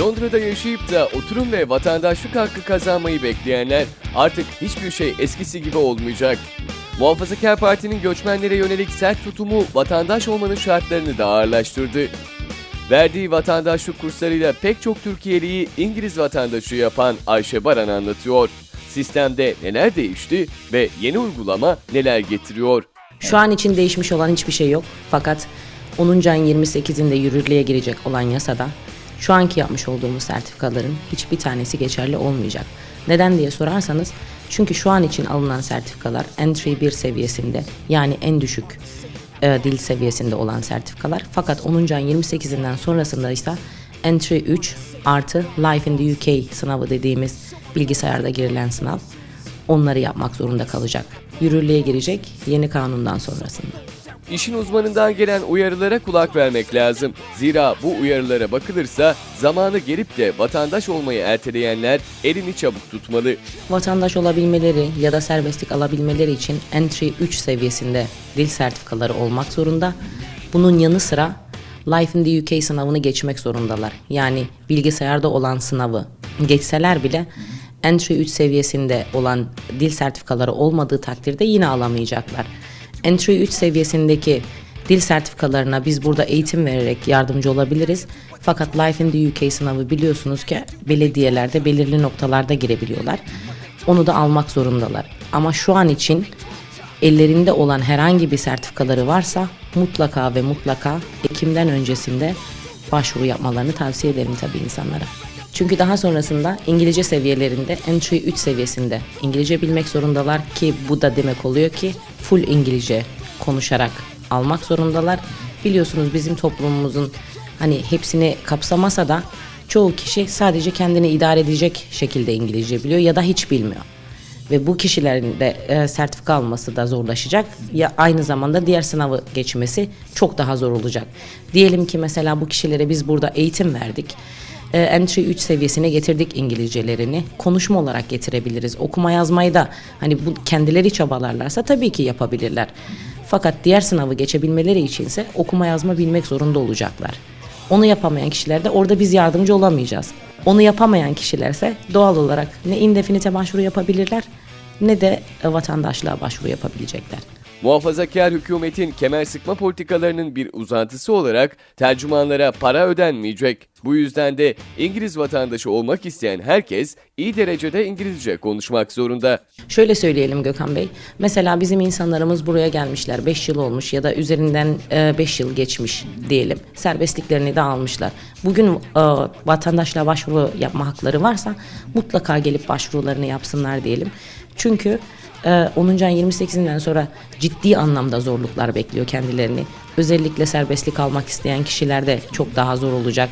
Londra'da yaşayıp da oturum ve vatandaşlık hakkı kazanmayı bekleyenler artık hiçbir şey eskisi gibi olmayacak. Muhafazakar Parti'nin göçmenlere yönelik sert tutumu vatandaş olmanın şartlarını da ağırlaştırdı. Verdiği vatandaşlık kurslarıyla pek çok Türkiye'liyi İngiliz vatandaşı yapan Ayşe Baran anlatıyor. Sistemde neler değişti ve yeni uygulama neler getiriyor? Şu an için değişmiş olan hiçbir şey yok. Fakat 10. ayın 28'inde yürürlüğe girecek olan yasada şu anki yapmış olduğumuz sertifikaların hiçbir tanesi geçerli olmayacak. Neden diye sorarsanız çünkü şu an için alınan sertifikalar Entry 1 seviyesinde yani en düşük e, dil seviyesinde olan sertifikalar. Fakat 10. ayın 28'inden sonrasında ise Entry 3 artı Life in the UK sınavı dediğimiz bilgisayarda girilen sınav onları yapmak zorunda kalacak. Yürürlüğe girecek yeni kanundan sonrasında. İşin uzmanından gelen uyarılara kulak vermek lazım. Zira bu uyarılara bakılırsa zamanı gelip de vatandaş olmayı erteleyenler elini çabuk tutmalı. Vatandaş olabilmeleri ya da serbestlik alabilmeleri için Entry 3 seviyesinde dil sertifikaları olmak zorunda. Bunun yanı sıra Life in the UK sınavını geçmek zorundalar. Yani bilgisayarda olan sınavı geçseler bile Entry 3 seviyesinde olan dil sertifikaları olmadığı takdirde yine alamayacaklar. Entry 3 seviyesindeki dil sertifikalarına biz burada eğitim vererek yardımcı olabiliriz. Fakat Life in the UK sınavı biliyorsunuz ki belediyelerde belirli noktalarda girebiliyorlar. Onu da almak zorundalar. Ama şu an için ellerinde olan herhangi bir sertifikaları varsa mutlaka ve mutlaka Ekim'den öncesinde başvuru yapmalarını tavsiye ederim tabii insanlara. Çünkü daha sonrasında İngilizce seviyelerinde Entry 3 seviyesinde İngilizce bilmek zorundalar ki bu da demek oluyor ki full İngilizce konuşarak almak zorundalar. Biliyorsunuz bizim toplumumuzun hani hepsini kapsamasa da çoğu kişi sadece kendini idare edecek şekilde İngilizce biliyor ya da hiç bilmiyor ve bu kişilerin de e, sertifika alması da zorlaşacak. Ya aynı zamanda diğer sınavı geçmesi çok daha zor olacak. Diyelim ki mesela bu kişilere biz burada eğitim verdik. E, Entry 3 seviyesine getirdik İngilizcelerini. Konuşma olarak getirebiliriz. Okuma yazmayı da hani bu kendileri çabalarlarsa tabii ki yapabilirler. Fakat diğer sınavı geçebilmeleri içinse okuma yazma bilmek zorunda olacaklar. Onu yapamayan kişiler de orada biz yardımcı olamayacağız. Onu yapamayan kişilerse doğal olarak ne indefinite başvuru yapabilirler ne de vatandaşlığa başvuru yapabilecekler. Muhafazakar hükümetin kemer sıkma politikalarının bir uzantısı olarak tercümanlara para ödenmeyecek. Bu yüzden de İngiliz vatandaşı olmak isteyen herkes iyi derecede İngilizce konuşmak zorunda. Şöyle söyleyelim Gökhan Bey. Mesela bizim insanlarımız buraya gelmişler. 5 yıl olmuş ya da üzerinden 5 yıl geçmiş diyelim. Serbestliklerini de almışlar. Bugün e, vatandaşlığa başvuru yapma hakları varsa mutlaka gelip başvurularını yapsınlar diyelim. Çünkü e, 10. ayın 28'inden sonra ciddi anlamda zorluklar bekliyor kendilerini. Özellikle serbestlik almak isteyen kişilerde çok daha zor olacak.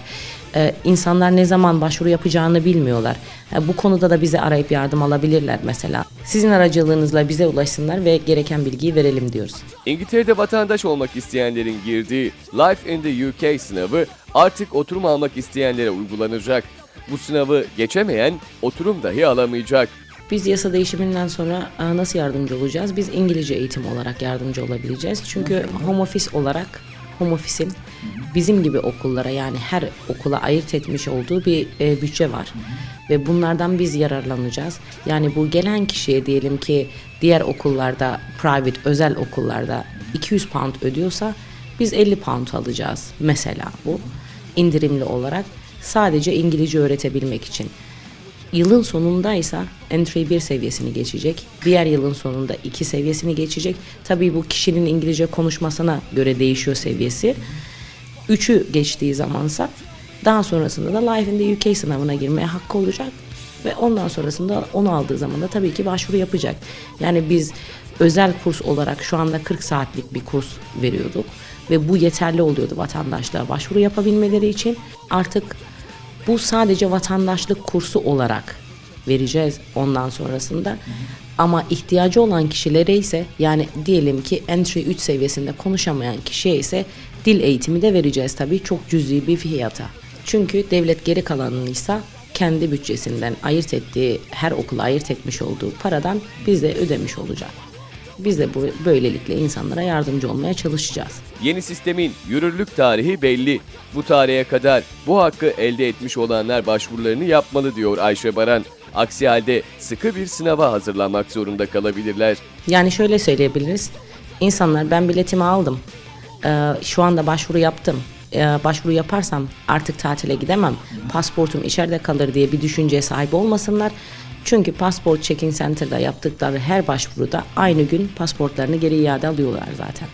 Ee, insanlar ne zaman başvuru yapacağını bilmiyorlar. Ha, bu konuda da bize arayıp yardım alabilirler mesela. Sizin aracılığınızla bize ulaşsınlar ve gereken bilgiyi verelim diyoruz. İngiltere'de vatandaş olmak isteyenlerin girdiği Life in the UK sınavı artık oturum almak isteyenlere uygulanacak. Bu sınavı geçemeyen oturum dahi alamayacak. Biz yasa değişiminden sonra e, nasıl yardımcı olacağız? Biz İngilizce eğitim olarak yardımcı olabileceğiz. Çünkü home office olarak home office'in bizim gibi okullara yani her okula ayırt etmiş olduğu bir e, bütçe var. Ve bunlardan biz yararlanacağız. Yani bu gelen kişiye diyelim ki diğer okullarda, private, özel okullarda 200 pound ödüyorsa biz 50 pound alacağız mesela bu indirimli olarak sadece İngilizce öğretebilmek için. Yılın sonundaysa entry 1 seviyesini geçecek. Diğer yılın sonunda 2 seviyesini geçecek. Tabii bu kişinin İngilizce konuşmasına göre değişiyor seviyesi. 3'ü geçtiği zamansa daha sonrasında da Life in the UK sınavına girmeye hakkı olacak. Ve ondan sonrasında onu aldığı zaman da tabii ki başvuru yapacak. Yani biz özel kurs olarak şu anda 40 saatlik bir kurs veriyorduk. Ve bu yeterli oluyordu vatandaşlığa başvuru yapabilmeleri için. Artık bu sadece vatandaşlık kursu olarak vereceğiz ondan sonrasında. Ama ihtiyacı olan kişilere ise yani diyelim ki entry 3 seviyesinde konuşamayan kişiye ise dil eğitimi de vereceğiz tabii çok cüzi bir fiyata. Çünkü devlet geri kalanını ise kendi bütçesinden ayırt ettiği, her okula ayırt etmiş olduğu paradan bize ödemiş olacak. Biz de bu böylelikle insanlara yardımcı olmaya çalışacağız. Yeni sistemin yürürlük tarihi belli. Bu tarihe kadar bu hakkı elde etmiş olanlar başvurularını yapmalı diyor Ayşe Baran. Aksi halde sıkı bir sınava hazırlanmak zorunda kalabilirler. Yani şöyle söyleyebiliriz. İnsanlar ben biletimi aldım. Ee, şu anda başvuru yaptım. Ee, başvuru yaparsam artık tatile gidemem. Pasportum içeride kalır diye bir düşünceye sahip olmasınlar. Çünkü pasport check-in center'da yaptıkları her başvuruda aynı gün pasportlarını geri iade alıyorlar zaten.